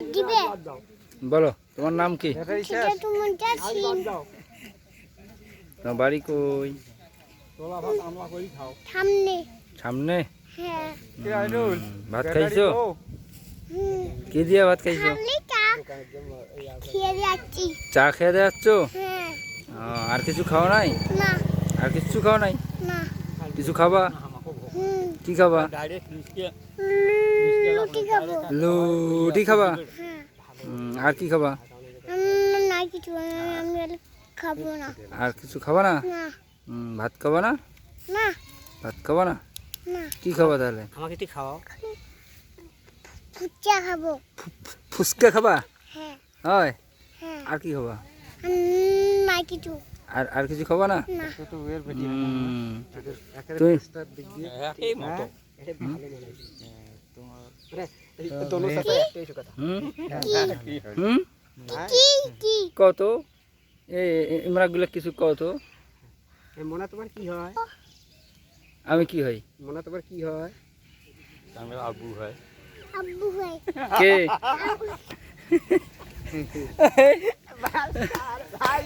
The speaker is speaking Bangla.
দিবে। বলো তোমার নাম কি? তোমার বাড়ি কই? সামনে। সামনে? হ্যাঁ। ভাত খাইছো? কি দিয়ে ভাত খাইছো? চা। খেয়ে যাচ্ছি। চা খেয়ে যাচ্ছ? হ্যাঁ। আর কিছু খাওয়া নাই? আর কিছু খাওয়া নাই? কিছু খাবা? কি খাবা? রুটি খাব। লুটি খাবা? হ্যাঁ। আর কি খাবা? না কিছু আমি আর খাব না। আর কিছু খাবা না? ভাত খাবা না? না। ভাত খাবা না? কি খাবা তাহলে? আমাকে একটু খাওয়াও। ফুচকা খাব। ফুচকা খাবা? হ্যাঁ। হয়? হ্যাঁ। আর কি খাবা? না কিছু। আর আর কিছু খাবা না? না। তুমি একই মতো হুম হুম কি কি কত এই ইমরাগুলো কিছু কত মনে তোমার কি হয় আমি কি হই মনে তোমার কি হয় আবু হয় আব্বু হয় কে